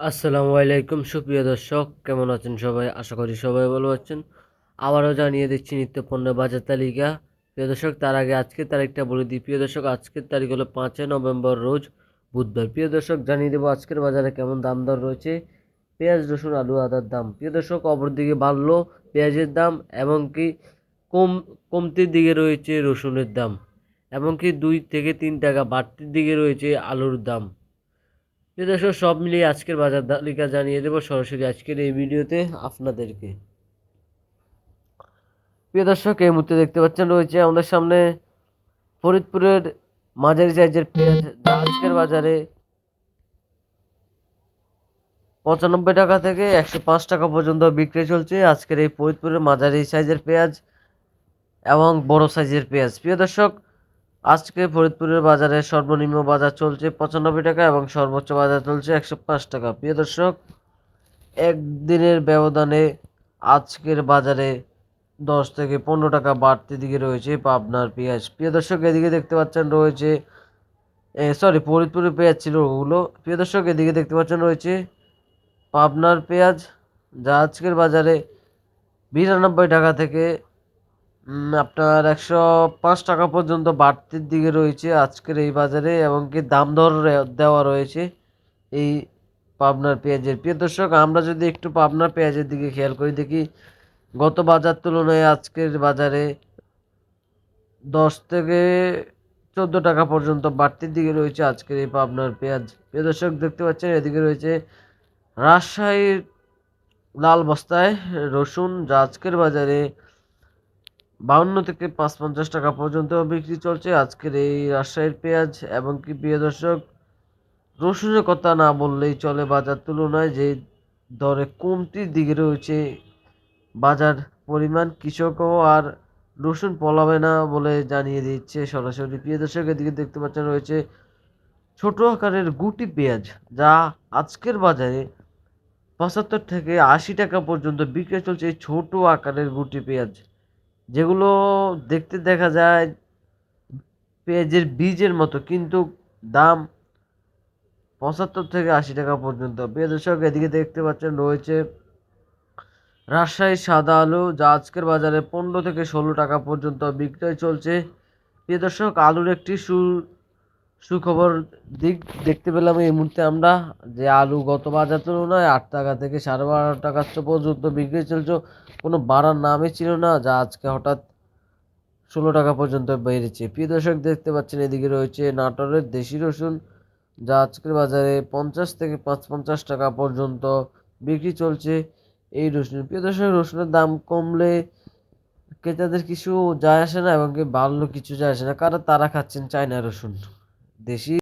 আসসালামু আলাইকুম, সুপ্রিয় দর্শক, কেমন আছেন সবাই? আশা করি সবাই ভালো আছেন। আবারও জানিয়ে দিচ্ছি নিত্য পণ্য বাজার তালিকা। প্রিয় দর্শক, তার আগে আজকের তারিখটা বলে দিই। প্রিয় দর্শক, আজকের তারিখ হলো পাঁচই নভেম্বর রোজ বুধবার। প্রিয় দর্শক, জানিয়ে দেবো আজকের বাজারে কেমন দাম দর রয়েছে। পেঁয়াজ, রসুন, আলু, আদার দাম। প্রিয় দর্শক, অপরদিকে বাড়লো পেঁয়াজের দাম এমনকি কম, কমতির দিকে রয়েছে রসুনের দাম এমনকি দুই থেকে তিন টাকা বাড়তির দিকে রয়েছে আলুর দাম। দর্শক, সব মিলিয়ে আজকের বাজার তালিকা জানিয়ে দেবো সরাসরি আজকের এই ভিডিওতে আপনাদেরকে। প্রিয় দর্শক, এই মুহূর্তে দেখতে পাচ্ছেন রয়েছে আমাদের সামনে ফরিদপুরের মাঝারি সাইজের পেঁয়াজ। আজকের বাজারে পঁচানব্বই টাকা থেকে একশো পাঁচ টাকা পর্যন্ত বিক্রি চলছে আজকের এই ফরিদপুরের মাঝারি সাইজের পেঁয়াজ এবং বড় সাইজের পেঁয়াজ। প্রিয় দর্শক আজকে ফরিদপুরের বাজারে সর্বনিম্ন বাজার চলছে পঁচানব্বই টাকা এবং সর্বোচ্চ বাজার চলছে একশো পাঁচ টাকা। প্রিয় দর্শক, একদিনের ব্যবধানে আজকের বাজারে দশ থেকে পনেরো টাকা বাড়তি দিকে রয়েছে পাবনার পেঁয়াজ। প্রিয় দর্শক, এদিকে দেখতে পাচ্ছেন রয়েছে সরি ফরিদপুরের পেঁয়াজ ছিল ওগুলো। প্রিয় দর্শক, এদিকে দেখতে পাচ্ছেন রয়েছে পাবনার পেঁয়াজ, যা আজকের বাজারে বিরানব্বই টাকা থেকে আপনার একশো পাঁচ টাকা পর্যন্ত বাড়তির দিকে রয়েছে আজকের এই বাজারে এবং কি দাম দর দেওয়া রয়েছে এই পাবনার পেঁয়াজের। প্রিয় দর্শক, আমরা যদি একটু পাবনার পেঁয়াজের দিকে খেয়াল করি, দেখি গত বাজার তুলনায় আজকের বাজারে দশ থেকে চোদ্দ টাকা পর্যন্ত বাড়তির দিকে রয়েছে আজকের এই পাবনার পেঁয়াজ। প্রিয় দর্শক, দেখতে পাচ্ছেন, এদিকে রয়েছে রাজশাহীর লাল বস্তায় রসুন, যা আজকের বাজারে বাউন্ন থেকে পাঁচ পঞ্চাশ টাকা পর্যন্ত বিক্রি চলছে আজকের এই রাজশাহীর পেঁয়াজ এবং কি প্রিয় দর্শক, রসুনের কথা না বললেই চলে বাজার তুলনায় যে দরে কমতির দিকে রয়েছে বাজার পরিমাণ, কৃষকও আর রসুন পলাবে না বলে জানিয়ে দিচ্ছে সরাসরি। প্রিয় দর্শক, এদিকে দেখতে পাচ্ছেন রয়েছে ছোট আকারের গুটি পেঁয়াজ যা আজকের বাজারে পঁচাত্তর থেকে আশি টাকা পর্যন্ত বিক্রি চলছে এই ছোট আকারের গুটি পেঁয়াজ। যেগুলো দেখতে দেখা যায় পেঁয়াজের বীজের মতো, কিন্তু দাম পঁচাত্তর থেকে আশি টাকা পর্যন্ত। প্রিয় দর্শক এদিকে দেখতে পাচ্ছেন রয়েছে রাজশাহী সাদা আলু, যা আজকের বাজারে পনেরো থেকে ষোলো টাকা পর্যন্ত বিক্রয় চলছে। প্রিয় দর্শক, আলুর একটি সু সুখবর দিক দেখতে পেলাম এই মুহূর্তে আমরা যে আলু গত বাজার তুলনায় আট টাকা থেকে সাড়ে বারো টাকা পর্যন্ত বিক্রি চলছে। কোনো বাড়ার নামই ছিল না, যা আজকে হঠাৎ ষোলো টাকা পর্যন্ত বেড়েছে। প্রিয় দর্শক, দেখতে পাচ্ছেন এদিকে রয়েছে নাটোরের দেশি রসুন, যা আজকের বাজারে পঞ্চাশ থেকে পাঁচ পঞ্চাশ টাকা পর্যন্ত বিক্রি চলছে এই রসুন। প্রিয় দর্শক, রসুনের দাম কমলে ক্রেতাদের কিছু যায় আসে না এবং কি বাড়লো কিছু যায় আসে না। কারণ তারা খাচ্ছেন চায়না রসুন? দেশি